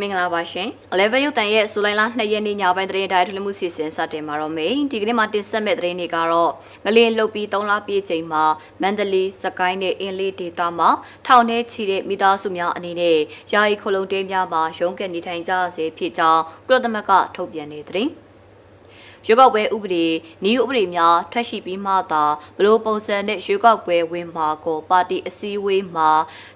မင်္ဂလာပါရှင်။ Level ရုပ်တန်ရဲ့ဇူလိုင်လ2ရက်နေ့ညပိုင်းသတင်းတိုင်းထူးမှုစီစဉ်စတင်မှာတော့မေးဒီကနေ့မှာတင်ဆက်မဲ့သတင်းတွေကတော့ငလင်းလှုပ်ပြီး3လပြည့်ချိန်မှာမန္တလေးစကိုင်းနဲ့အင်းလေးဒေသမှာထောင်ထဲချီတဲ့မိသားစုများအနေနဲ့ယာယီခလုံးတဲများမှာရုံးကနေထိုင်ကြရစေဖြစ်ကြောင်းကုလသမဂ္ဂထုတ်ပြန်နေသတင်း။ရွေးကောက်ပွဲဥပဒေနည်းဥပဒေများထွက်ရှိပြီးမှသာဘလို့ပုံစံနဲ့ရွေးကောက်ပွဲဝင်မှာကိုပါတီအစည်းအဝေးမှာ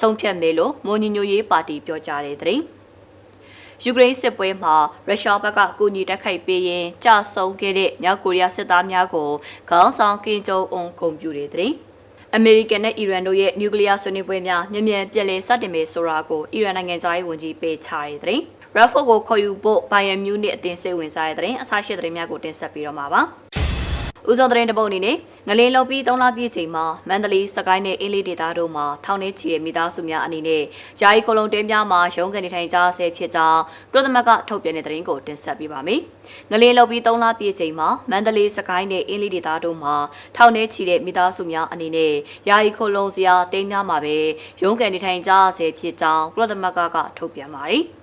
ဆုံးဖြတ်မယ်လို့မွန်ညီညွတ်ရေးပါတီပြောကြားတဲ့သတင်း။ ယူကရိန်းစစ်ပွဲမှာရုရှားဘက်ကအကူအညီတိုက်ခိုက်ပေးရင်ကြဆုံးခဲ့တဲ့မြောက်ကိုရီးယားစစ်သားများကိုခေါင်းဆောင်ကင်ဂျုံအွန်ဂုဏ်ပြုတဲ့တဲ့အမေရိကန်နဲ့အီရန်တို့ရဲ့နျူကလ িয়ার ဆွေးနွေးပွဲများမြန်မြန်ပြည်လည်စတင်မယ်ဆိုတာကိုအီရန်နိုင်ငံသားရေးဝန်ကြီးပေးချရတဲ့ Rafael ကိုခေါ်ယူဖို့ Bayern Munich အသင်းစိတ်ဝင်စားတဲ့တဲ့အစားရှိတဲ့များကိုတင်ဆက်ပေးတော့မှာပါ။ ဦးစောသတင်းတပုတ်အနေနဲ့ငလင်းလုံပြီး3လပြည့်ချိန်မှာမန္တလေးစကိုင်းနဲ့အင်းလေးဒေသတို့မှာထောင်ထဲချီတဲ့မိသားစုများအနေနဲ့ယာယီခလုံးတဲများမှာရုံးကန်နေထိုင်ကြဆဲဖြစ်ကြောင်းကုလသမဂ္ဂထုတ်ပြန်တဲ့သတင်းကိုတင်ဆက်ပေးပါမယ်။ငလင်းလုံပြီး3လပြည့်ချိန်မှာမန္တလေးစကိုင်းနဲ့အင်းလေးဒေသတို့မှာထောင်ထဲချီတဲ့မိသားစုများအနေနဲ့ယာယီခလုံးစရာတဲများမှာပဲရုံးကန်နေထိုင်ကြဆဲဖြစ်ကြောင်းကုလသမဂ္ဂကထုတ်ပြန်ပါတယ်။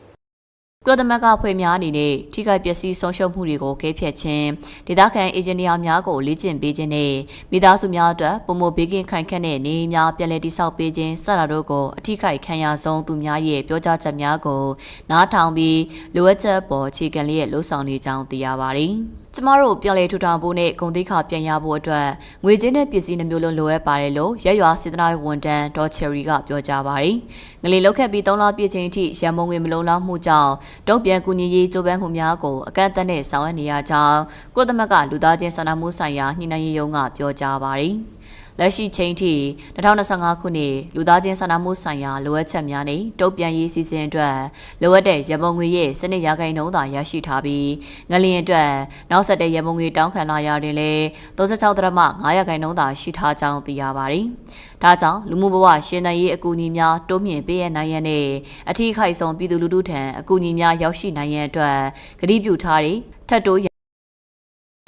ကုလသမဂ္ဂဖွဲ့များအနေနဲ့ထိခိုက်ပျက်စီးဆုံးရှုံးမှုတွေကိုကဲဖြတ်ခြင်းဒေသခံအေဂျင်နီယာများကိုလေ့ကျင့်ပေးခြင်းနဲ့မိသားစုများအတွက်ပုံမဘေးကင်းခိုင်ခန့်တဲ့နေအိမ်များပြန်လည်တည်ဆောက်ပေးခြင်းစတာတို့ကိုအထိခိုက်ခံရဆုံးသူများရဲ့ပြောကြားချက်များကိုနားထောင်ပြီးလိုအပ်ချက်ပေါ်အခြေခံလျက်လှုံ့ဆော်နေကြောင်းသိရပါတယ်။ ကျမတို့ပြန်လည်ထူထောင်ဖို့နဲ့ဂုံတိခါပြန်ရဖို့အတွက်ငွေကြေးနဲ့ပစ္စည်းနှမျိုးလုံးလိုအပ်ပါတယ်လို့ရက်ရွာစေတနာဝန်တန်းဒေါ်ချယ်ရီကပြောကြားပါတယ်။ငလီလောက်ခက်ပြီး3လပြည့်ချိန်အထိရန်မုံငွေမလုံလောက်မှုကြောင့်တုံ့ပြန်ကူညီရေးကြိုးပမ်းမှုများကိုအကန့်အသတ်နဲ့ဆောင်ရွက်နေရကြောင်းကုလသမဂ္ဂလူသားချင်းစာနာမှုဆိုင်ရာညှိနှိုင်းရေးရုံးကပြောကြားပါတယ်။ လက်ရှိချိန်ထိ2025ခုနှစ်လူသားချင်းစာနာမှုဆိုင်ရာလိုအပ်ချက်များနဲ့တုံ့ပြန်ရေးစီစဉ်အတွက်လိုအပ်တဲ့ရမုံငွေရဲ့စနစ်ရာခိုင်နှုန်းသာရရှိထားပြီးငလျင်အတွက်နောက်ဆက်တဲ့ရမုံငွေတောင်းခံလာရတယ်လေ36ဒရမ9ရာခိုင်နှုန်းသာရှိထားကြောင်းသိရပါတယ်။ဒါကြောင့်လူမှုဘဝရှင်သန်ရေးအကူအညီများတိုးမြင့်ပေးရနိုင်ရန်နဲ့အထီးခိုက်ဆုံးပြည်သူလူထုထံအကူအညီများရောက်ရှိနိုင်ရန်အတွက်ကတိပြုထားတဲ့ထပ်တိုး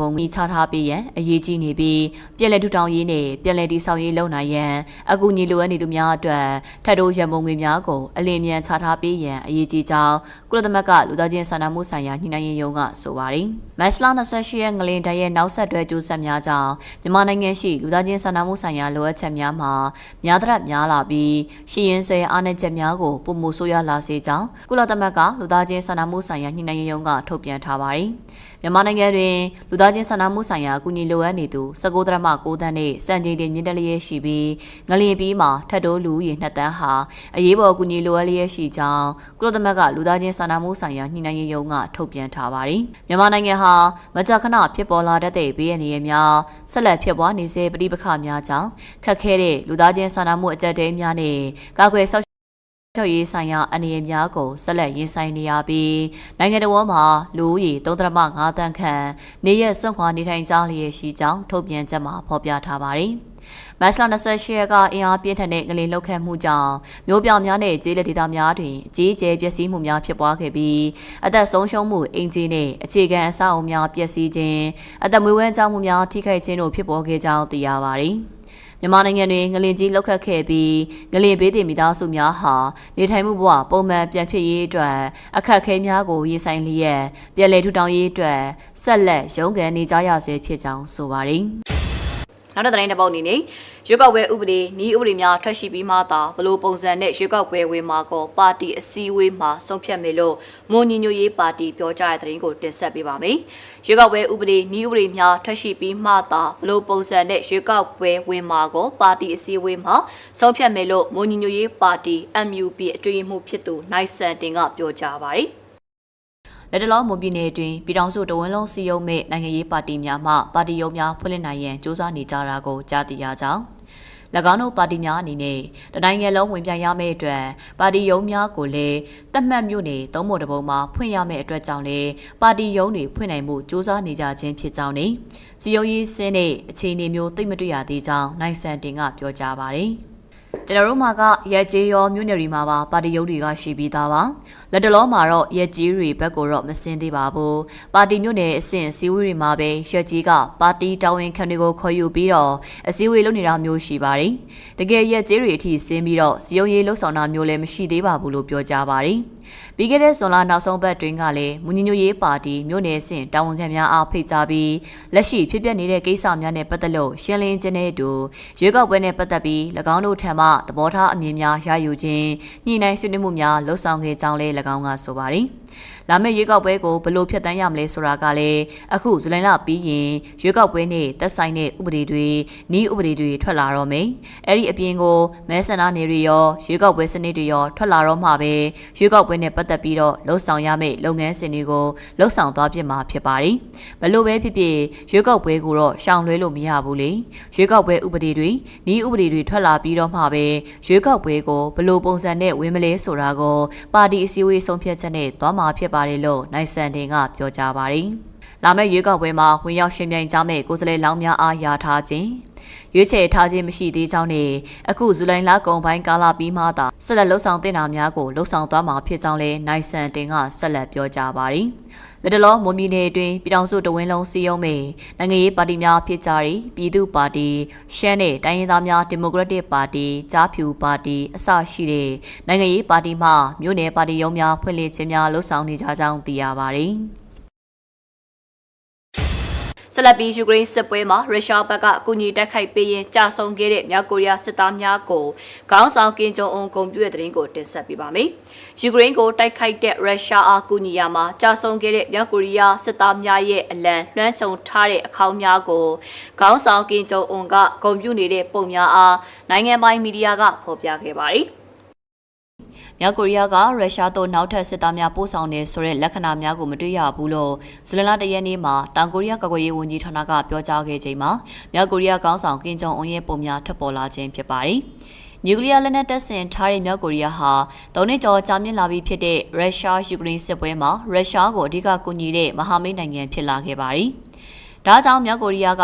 ဘုံကြီးချထားပေးရန်အရေးကြီးနေပြီးပြည်လဲထူထောင်ရေးနဲ့ပြည်လဲတီဆောင်ရေးလုပ်နိုင်ရန်အကူအညီလိုအပ်နေသူများအတွက်ထပ်တိုးရန်ပုံငွေများကိုအလင်းမြန်ချထားပေးရန်အရေးကြီးကြောင်းကုလသမဂ္ဂလူသားချင်းစာနာမှုဆိုင်ရာညှိနှိုင်းရေးရုံးကဆိုပါတယ်။မတ်လ28ရက်ငလင်တရဲ့နောက်ဆက်တွဲကျိုးဆက်များကြောင့်မြန်မာနိုင်ငံရှိလူသားချင်းစာနာမှုဆိုင်ရာလိုအပ်ချက်များမှာများသရများလာပြီးရှီရင်ဆဲအားနည်းချက်များကိုပုံမှုဆိုးရလာစေကြောင်းကုလသမဂ္ဂလူသားချင်းစာနာမှုဆိုင်ရာညှိနှိုင်းရေးရုံးကထုတ်ပြန်ထားပါတယ်။မြန်မာနိုင်ငံတွင်လူသားချင်းစာနာမှုဆိုင်ရာအကူအညီလိုအပ်နေသူ19ဒရမ6တန်းနဲ့စံချိန်တင်မြင့်တက်လျက်ရှိပြီးငလျင်ပြီးမှာထပ်တိုးလူရေ2တန်းဟာအရေးပေါ်အကူအညီလိုအပ်လျက်ရှိကြောင်းကုလသမဂ္ဂလူသားချင်းစာနာမှုဆိုင်ရာညှိနှိုင်းရေးရုံးကထုတ်ပြန်ထားပါတယ်။မြန်မာနိုင်ငံဟာမကြာခဏဖြစ်ပေါ်လာတတ်တဲ့ဘေးအန္တရာယ်များဆက်လက်ဖြစ်ပွားနေစေပဋိပက္ခများကြောင့်ခက်ခဲတဲ့လူသားချင်းစာနာမှုအကြက်တဲများနဲ့ကာကွယ်ဆောက် ချုပ်ရေးဆိုင်ရာအနေအများကိုဆက်လက်ရင်ဆိုင်နေရပြီးနိုင်ငံတော်မှာလူဦးရေ3.5တန်းခန့်နေရစွန့်ခွာနေထိုင်ကြလျက်ရှိကြောင်းထုတ်ပြန်ချက်မှာဖော်ပြထားပါတယ်။မတ်လ28ရက်ကအင်အားပြင်းထန်တဲ့ငလင်လောက်ခတ်မှုကြောင့်မျိုးပြောင်များနဲ့ကျေးလက်ဒေသများတွင်အကြီးအကျယ်ပျက်စီးမှုများဖြစ်ပွားခဲ့ပြီးအသက်ဆုံးရှုံးမှုအင်ဂျင်နဲ့အခြေခံအဆောက်အအုံများပျက်စီးခြင်းအသက်မွေးဝမ်းကြောင်းမှုများထိခိုက်ခြင်းတို့ဖြစ်ပေါ်ခဲ့ကြောင်းသိရပါတယ်။ မြန်မာနိုင်ငံတွင်ငလင်ကြီးလောက်ခတ်ခဲ့ပြီးငလင်ဘေးတင်မိသားစုများဟာနေထိုင်မှုဘဝပုံမှန်ပြန်ဖြစ်ရေးအတွက်အခက်အခဲများကိုရင်ဆိုင်လျက်ပြည်လဲထူထောင်ရေးအတွက်ဆက်လက်ရုန်းကန်နေကြရဆဲဖြစ်ကြောင်းဆိုပါတယ်။ နောက်တစ်သတင်းတစ်ပုဒ်အနေနဲ့ရွေးကောက်ပွဲဥပဒေဤဥပဒေများထွက်ရှိပြီးမှသာဘလို့ပုံစံနဲ့ရွေးကောက်ပွဲဝင်မှာကိုပါတီအစည်းအဝေးမှာဆုံးဖြတ်မယ်လို့မွန်ညီညွတ်ရေးပါတီပြောကြားတဲ့သတင်းကိုတင်ဆက်ပေးပါမယ်။ရွေးကောက်ပွဲဥပဒေဤဥပဒေများထွက်ရှိပြီးမှသာဘလို့ပုံစံနဲ့ရွေးကောက်ပွဲဝင်မှာကိုပါတီအစည်းအဝေးမှာဆုံးဖြတ်မယ်လို့မွန်ညီညွတ်ရေးပါတီ MUP အတွင်းမှုဖြစ်သူနိုင်ဆန်တင်ကပြောကြားပါတယ်။ လက်တလောမွန်ပြည်နယ်အတွင်းပြည်ထောင်စုတဝန်းလုံးစည်းရုံးမဲ့နိုင်ငံရေးပါတီများမှပါတီရုံးများဖွင့်လှစ်နိုင်ရန်စူးစမ်းနေကြတာကိုကြားသိရကြောင်း၎င်းတို့ပါတီများအနေနဲ့တနိုင်ငံလုံးဝင်ပြိုင်ရမယ့်အတွက်ပါတီရုံးများကိုလည်းတတ်မှတ်မြို့နယ်သုံးပုံတစ်ပုံမှာဖွင့်ရမယ့်အတွက်ကြောင့်လည်းပါတီရုံးတွေဖွင့်နိုင်မှုစူးစမ်းနေကြခြင်းဖြစ်ကြောင်းနဲ့စီယုံရေးစင်းတဲ့အခြေအနေမျိုးသိမတွေ့ရသေးကြောင်းနိုင်ဆန်တင်ကပြောကြားပါတယ်။ ကျွန်တော်တို့မှာကရက်ကြီးရောမြို့နယ်တွေမှာပါပါတီရုပ်တွေကရှိပြီးသားပါလက်တလုံးမှာတော့ရက်ကြီးတွေဘက်ကိုတော့မစင်းသေးပါဘူးပါတီမြို့နယ်အဆင့်စည်းဝေးတွေမှာပဲရက်ကြီးကပါတီတာဝန်ခံတွေကိုခေါ်ယူပြီးတော့အစည်းအဝေးလုပ်နေတာမျိုးရှိပါတယ်တကယ်ရက်ကြီးတွေအထိစင်းပြီးတော့စီယုံရေးလှုပ်ဆောင်တာမျိုးလည်းမရှိသေးပါဘူးလို့ပြောကြပါတယ်။ ပြီးခဲ့တဲ့ဇွန်လနောက်ဆုံးပတ်တွင်ကလည်းမူညညရေးပါတီမြို့နယ်အဆင့်တာဝန်ခံများအားဖိတ်ကြားပြီးလက်ရှိဖြစ်ပျက်နေတဲ့ကိစ္စများနဲ့ပတ်သက်လို့ရှင်းလင်းခြင်းနဲ့အတူရွေးကောက်ပွဲနဲ့ပတ်သက်ပြီး၎င်းတို့ထံမှသဘောထားအမြင်များရယူခြင်းညှိနှိုင်းဆွေးနွေးမှုများလှုပ်ဆောင်ခဲ့ကြောင်းလည်း၎င်းကဆိုပါတယ်။လာမယ့်ရွေးကောက်ပွဲကိုဘယ်လိုဖျက်ဆီးရမလဲဆိုတာကလည်းအခုဇူလိုင်လပြီးရင်ရွေးကောက်ပွဲနဲ့သက်ဆိုင်တဲ့ဥပဒေတွေဤဥပဒေတွေထွက်လာတော့မယ်။အဲ့ဒီအပြင်ကိုမဲဆန္ဒနယ်တွေရောရွေးကောက်ပွဲစနစ်တွေရောထွက်လာတော့မှပဲရွေးကောက်ပွဲနဲ့ပတ်သက်ပြီးတော့လှုပ်ဆောင်ရမယ့်လုပ်ငန်းစဉ်တွေကိုလှုပ်ဆောင်သွားဖြစ်မှာဖြစ်ပါတယ်။ဘယ်လိုပဲဖြစ်ဖြစ်ရွေးကောက်ပွဲကိုတော့ရှောင်လွှဲလို့မရဘူးလေ။ရွေးကောက်ပွဲဥပဒေတွေဤဥပဒေတွေထွက်လာပြီးတော့မှပဲရွေးကောက်ပွဲကိုဘယ်လိုပုံစံနဲ့ဝင်မလဲဆိုတာကိုပါတီအစည်းအဝေးဆုံးဖြတ်ချက်နဲ့သွားမှာဖြစ်ပါတယ်လို့နိုင်ဆန်တင်ကပြောကြားပါတယ်။လာမယ့်ရွေးကောက်ပွဲမှာဝင်ရောက်ရှင်ပြိုင်ကြမယ့်ကိုယ်စားလှယ်လောင်းများအားယာထားခြင်း ရွေးချယ်ထားခြင်းမရှိသေးကြောင်းနဲ့အခုဇူလိုင်လကုန်ပိုင်းကာလပြီးမှသာဆက်လက်လှုပ်ဆောင်တင်တာများကိုလှုပ်ဆောင်သွားမှာဖြစ်ကြောင်းလည်းနိုင်ဆန်တင်ကဆက်လက်ပြောကြားပါတယ်။လက်တလောမွန်ပြည်နယ်အတွင်းပြည်ထောင်စုတဝင်းလုံးစီယုံမေနိုင်ငံရေးပါတီများဖြစ်ကြတဲ့ပြည်သူ့ပါတီရှမ်းနဲ့တိုင်းရင်းသားများဒီမိုကရက်တစ်ပါတီကြားဖြူပါတီအစရှိတဲ့နိုင်ငံရေးပါတီမှမြို့နယ်ပါတီရုံးများဖွင့်လှစ်ခြင်းများလှုပ်ဆောင်နေကြကြောင်းသိရပါတယ်။ ဆက်လက်ပြီးယူကရိန်းစစ်ပွဲမှာရုရှားဘက်ကအကူအညီတိုက်ခိုက်ပေးရင်ကြာဆုံးခဲ့တဲ့မြောက်ကိုရီးယားစစ်သားများကိုခေါင်းဆောင်ကင်ဂျုံအွန်ဂုံပြည့်တဲ့တဲ့ရင်ကိုတင်ဆက်ပေးပါမယ်။ယူကရိန်းကိုတိုက်ခိုက်တဲ့ရုရှားအားကူညီရမှာကြာဆုံးခဲ့တဲ့မြောက်ကိုရီးယားစစ်သားများရဲ့အလံလွှမ်းခြုံထားတဲ့အခေါင်းများကိုခေါင်းဆောင်ကင်ဂျုံအွန်ကဂုံပြနေတဲ့ပုံများအားနိုင်ငံပိုင်မီဒီယာကဖော်ပြခဲ့ပါတယ်။ မြောက်ကိုရီးယားကရုရှားသို့နောက်ထပ်စစ်သားများပို့ဆောင်နေဆိုတဲ့လက္ခဏာများကိုမတွေ့ရဘူးလို့ဇူလိုင်လတရက်နေ့မှာတောင်ကိုရီးယားကာကွယ်ရေးဝန်ကြီးဌာနကပြောကြားခဲ့ချိန်မှာမြောက်ကိုရီးယားခေါင်းဆောင်ကင်ဂျုံအွန်ရဲ့ပုံများထွက်ပေါ်လာခြင်းဖြစ်ပါတယ်။နျူကလ িয়ার လက်နက်တပ်ဆင်ထားတဲ့မြောက်ကိုရီးယားဟာသုံးနှစ်ကျော်ကြာမြင့်လာပြီးဖြစ်တဲ့ရုရှားယူကရိန်းစစ်ပွဲမှာရုရှားကိုအဓိကကူညီတဲ့မဟာမိတ်နိုင်ငံဖြစ်လာခဲ့ပါတယ်။ ဒါကြောင့်မြောက်ကိုရီးယားက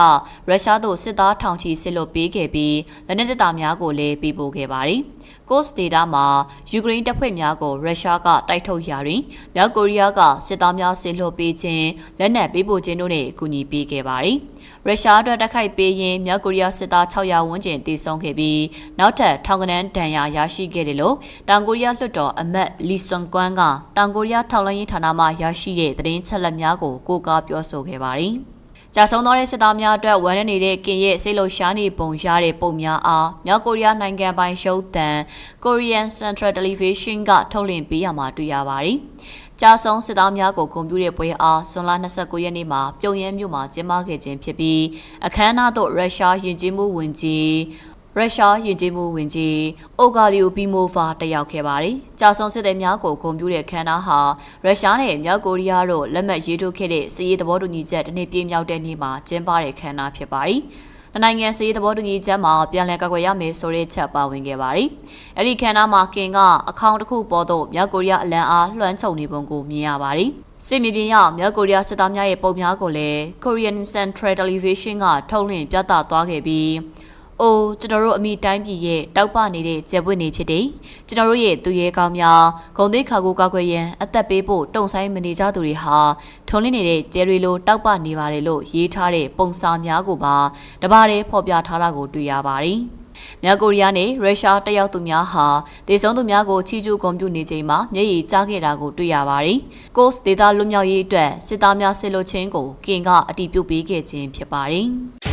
ရုရှားသို့စစ်သားထောင်ချီစစ်လို့ပေးခဲ့ပြီးလက်နက်တပ်သားများကိုလည်းပေးပို့ခဲ့ပါတယ်။ကို့စဒေတာမှာယူကရိန်းတပ်ဖွဲ့များကိုရုရှားကတိုက်ထုတ်ရာတွင်မြောက်ကိုရီးယားကစစ်သားများစစ်လို့ပေးခြင်းလက်နက်ပေးပို့ခြင်းတို့နဲ့အကူအညီပေးခဲ့ပါတယ်။ရုရှားအတွက်တိုက်ခိုက်ပေးရင်မြောက်ကိုရီးယားစစ်သား600ဝန်းကျင်တေဆုံးခဲ့ပြီးနောက်ထပ်ထောင်ကနန်းဒဏ်ရာရရှိခဲ့တယ်လို့တောင်ကိုရီးယားလွှတ်တော်အမတ်လီဆွန်ကွမ်ကတောင်ကိုရီးယားထောက်လှမ်းရေးဌာနမှရရှိတဲ့သတင်းချက်လက်များကိုကိုးကားပြောဆိုခဲ့ပါတယ်။ ကြာဆုံးသောတဲ့စစ်သားများအတွက်ဝန်ရနေတဲ့ကင်ရဲ့စိတ်လှုပ်ရှားနေပုံရတဲ့ပုံများအားမြောက်ကိုရီးယားနိုင်ငံပိုင်ရုပ်သံ Korean Central Television ကထုတ်လွှင့်ပေးရမှာတွေ့ရပါတယ်။ကြာဆုံးစစ်သားများကိုဂုဏ်ပြုတဲ့ပွဲအားဇွန်လ29ရက်နေ့မှာပြုံရမ်းမြို့မှာကျင်းပခဲ့ခြင်းဖြစ်ပြီးအခမ်းအနားသို့ရုရှားယဉ်ကျေးမှုဝန်ကြီး ရုရှားယဉ်ကျေးမှုဝင်ကြီးအိုဂါလီယိုဘီမိုဗာတက်ရောက်ခဲ့ပါတယ်။ကြာဆုံးစစ်သည်များကိုဂုဏ်ပြုတဲ့ခမ်းနားဟာရုရှားနဲ့မြောက်ကိုရီးယားတို့လက်မှတ်ရေးထိုးခဲ့တဲ့စစ်ရေးသဘောတူညီချက်တစ်နှစ်ပြည့်မြောက်တဲ့နေ့မှာကျင်းပတဲ့ခမ်းနားဖြစ်ပါတယ်။နိုင်ငံစည်းသဘောတူညီချက်မှာပြန်လည်ကာကွယ်ရမယ်ဆိုတဲ့ချက်ပါဝင်ခဲ့ပါတယ်။အဲ့ဒီခန္ဓာမှာကင်ကအခေါင်တစ်ခုပေါ်သို့မြောက်ကိုရီးယားအလံအားလွှမ်းခြုံနေပုံကိုမြင်ရပါတယ်။စစ်မြေပြင်ရောက်မြောက်ကိုရီးယားစစ်သားများရဲ့ပုံများကိုလည်း Korean Central Television ကထုတ်လွှင့်ပြသသွားခဲ့ပြီး။ အိုးကျွန်တော်တို့အမိတိုင်းပြည်ရဲ့တောက်ပနေတဲ့ကျက်ပွင့်နေဖြစ်တယ်။ကျွန်တော်တို့ရဲ့သူရဲကောင်းများဂုံသိခါကိုကောက်ွယ်ရန်အသက်ပေးဖို့တုံဆိုင်မနေကြသူတွေဟာထုံးလင်းနေတဲ့ကျယ်ရီလိုတောက်ပနေပါတယ်လို့ရေးထားတဲ့ပုံစာများကိုပါတပါးတည်းဖော်ပြထားတာကိုတွေ့ရပါတယ်။မြောက်ကိုရီးယားနဲ့ရုရှားတက်ရောက်သူများဟာဒေဆုံးသူများကိုချီးကျူးဂုဏ်ပြုနေချိန်မှာမျက်ရည်ကျခဲ့တာကိုတွေ့ရပါတယ်။ကို့စ်ဒေတာလွတ်မြောက်ရေးအတွက်စစ်သားများဆစ်လို့ချင်းကိုကင်ကအတီးပြုတ်ပေးခဲ့ခြင်းဖြစ်ပါတယ်။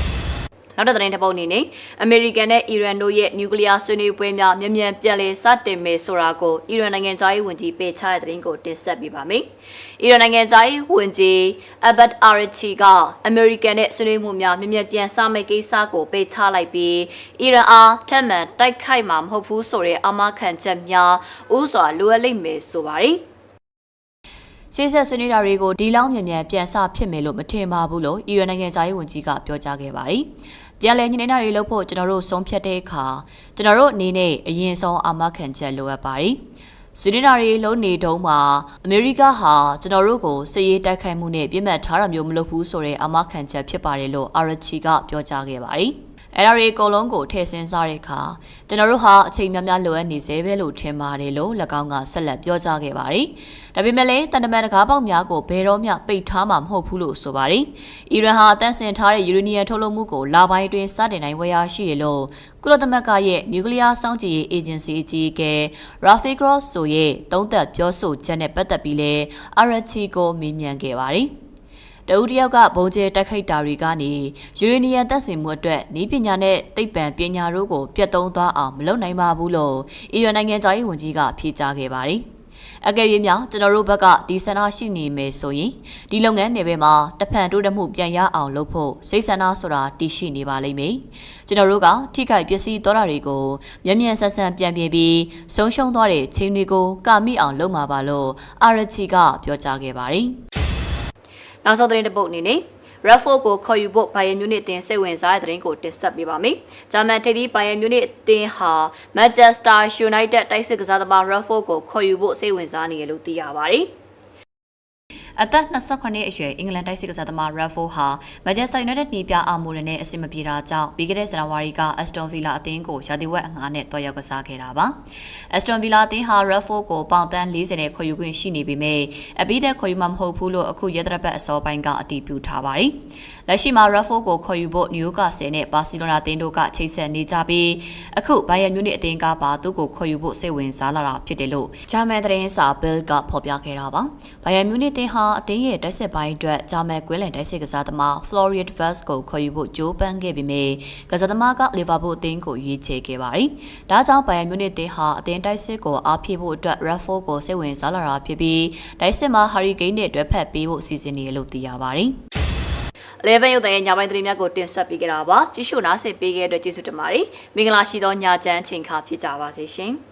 နောက်တဲ့သတင်းတစ်ပုဒ်အနေနဲ့အမေရိကန်နဲ့အီရန်တို့ရဲ့နျူကလ িয়ার ဆွေးနွေးပွဲများမြန်မြန်ပြန်လည်စတင်မယ်ဆိုတာကိုအီရန်နိုင်ငံသားရေးဝန်ကြီးပေချတဲ့သတင်းကိုတင်ဆက်ပေးပါမယ်။အီရန်နိုင်ငံသားရေးဝန်ကြီးအဘတ်အာရချီကအမေရိကန်နဲ့ဆွေးနွေးမှုများမြန်မြန်ပြန်စမယ့်ကိစ္စကိုပေချလိုက်ပြီးအီရန်အားထပ်မံတိုက်ခိုက်မှာမဟုတ်ဘူးဆိုတဲ့အမခံချက်များဥစွာလိုအပ်လိမ့်မယ်ဆိုပါတယ်။ရှေ့ဆက်ဆွေးနွေးတာတွေကိုဒီလောက်မြန်မြန်ပြန်ဆဖြစ်မယ်လို့မထင်ပါဘူးလို့အီရန်နိုင်ငံသားရေးဝန်ကြီးကပြောကြားခဲ့ပါတယ်။ ပြန်လည်ညှိနှိုင်းတာတွေလုပ်ဖို့ကျွန်တော်တို့ဆုံးဖြတ်တဲ့အခါကျွန်တော်တို့အနေနဲ့အရင်ဆုံးအာမခံချက်လိုအပ်ပါတယ်။ဆွေးနွေးတာတွေလုံးနေတုန်းမှာအမေရိကဟာကျွန်တော်တို့ကိုစစ်ရေးတိုက်ခိုက်မှုနဲ့ပြစ်မှတ်ထားတာမျိုးမလုပ်ဘူးဆိုတဲ့အာမခံချက်ဖြစ်ပါတယ်လို့အာရချီကပြောကြားခဲ့ပါတယ်။ အဲအဲ့ဒါတွေအကုန်လုံးကိုထည့်ဆင်းစားတဲ့အခါကျွန်တော်တို့ဟာအချိန်များများလိုအပ်နေသေးပဲလို့ထင်ပါတယ်လို့၎င်းကဆက်လက်ပြောကြားခဲ့ပါတယ်။ဒါပေမဲ့လည်းတန်တမန်တကားပေါက်များကိုဘယ်တော့မှပိတ်ထားမှာမဟုတ်ဘူးလို့ဆိုပါတယ်။အီရန်ဟာတန့်စင်ထားတဲ့ယူရေနီယံထုတ်လုပ်မှုကိုလာပိုင်းအတွင်းစတင်နိုင်ဝယ်ရရှိတယ်လို့ကုလသမဂ္ဂရဲ့နျူကလ িয়ার စောင့်ကြည့်ရေးအေဂျင်စီအကြီးအကဲ Rafi Gross ဆိုရဲ့သုံးသက်ပြောဆိုချက်နဲ့ပတ်သက်ပြီးလဲအာရချီကိုမေးမြန်းခဲ့ပါတယ်။ တဦးတယောက်ကဘုံကျဲတက်ခိုက်တာတွေကနေယူရေနီယံတပ်ဆင်မှုအတွက်နည်းပညာနဲ့သိပ္ပံပညာတို့ကိုပြတ်သုံးသွားအောင်မလုပ်နိုင်ပါဘူးလို့အီရန်နိုင်ငံသားရေးဝန်ကြီးကဖြေကြားခဲ့ပါတယ်။အကယ်၍များကျွန်တော်တို့ဘက်ကဒီဆန္ဒရှိနေမယ်ဆိုရင်ဒီလုပ်ငန်းနယ်ပယ်မှာတဖန်တိုးတက်မှုပြန်ရအောင်လုပ်ဖို့စိတ်ဆန္ဒဆိုတာတည်ရှိနေပါလိမ့်မယ်။ကျွန်တော်တို့ကထိခိုက်ပျက်စီးသွားတာတွေကိုမျက်မြန်ဆန်ဆန်ပြန်ပြင်ပြီးဆုံးရှုံးသွားတဲ့ချိန်တွေကိုကာမိအောင်လုပ်မှာပါလို့အာရချီကပြောကြားခဲ့ပါတယ်။ နောက်ဆုံးသတင်းတစ်ပုဒ်အနေနဲ့ Raffle ကိုခေါ်ယူဖို့ဘိုင်ယန်မြူနစ်အသင်းစိတ်ဝင်စားတဲ့သတင်းကိုတင်ဆက်ပေးပါမယ်။ဂျာမန်ထိပ်သီးဘိုင်ယန်မြူနစ်အသင်းဟာ Manchester United တိုက်စစ်ကစားသမား Raffle ကိုခေါ်ယူဖို့စိတ်ဝင်စားနေတယ်လို့သိရပါတယ်။ အသက်28အရွယ်အင်္ဂလန်တိုက်စစ်ကစားသမား Raffle ဟာ Manchester United နေပြအာမိုရနဲ့အဆင်မပြေတာကြောင့်ပြီးခဲ့တဲ့ဇန်နဝါရီက Aston Villa အသင်းကိုရာသီဝက်အငှားနဲ့တွားရောက်ကစားခဲ့တာပါ။ Aston Villa အသင်းဟာ Raffle ကိုပေါင်တန်း40နဲ့ခေါ်ယူခွင့်ရှိနေပေမဲ့အပြီးသက်ခေါ်ယူမှာမဟုတ်ဘူးလို့အခုရဲတရပတ်အစောပိုင်းကအတည်ပြုထားပါတယ်။လက်ရှိမှာ Raffle ကိုခေါ်ယူဖို့ Newcastle နဲ့ Barcelona အသင်းတို့ကချိတ်ဆက်နေကြပြီးအခု Bayern Munich အသင်းကပါသူ့ကိုခေါ်ယူဖို့စိတ်ဝင်စားလာတာဖြစ်တယ်လို့ဂျာမန်သတင်းစာ Bill ကဖော်ပြခဲ့တာပါ။ Bayern Munich အသင်းဟာအသင်းရဲ့တိုက်စစ်ပိုင်းအတွက်ဂျာမန်ကွင်းလန်တိုက်စစ်ကစားသမား Florian Wirtz ကိုခေါ်ယူဖို့ကြိုးပမ်းခဲ့ပေမဲ့ကစားသမားက Liverpool အသင်းကိုရွေးချယ်ခဲ့ပါတယ်။ဒါကြောင့် Bayern Munich အသင်းဟာအသင်းတိုက်စစ်ကိုအားဖြည့်ဖို့အတွက် Raffle ကိုစိတ်ဝင်စားလာတာဖြစ်ပြီးတိုက်စစ်မှာ Harry Kane နဲ့တွဲဖက်ပေးဖို့စီစဉ်နေတယ်လို့သိရပါတယ်။11ရုပ်သံရဲ့ညပိုင်းသတင်းများကိုတင်ဆက်ပေးကြတာပါကြည့်ရှုနားဆင်ပေးခဲ့တဲ့အတွက်ကျေးဇူးတင်ပါတယ်မင်္ဂလာရှိသောညချမ်းချိန်ခါဖြစ်ကြပါစေရှင်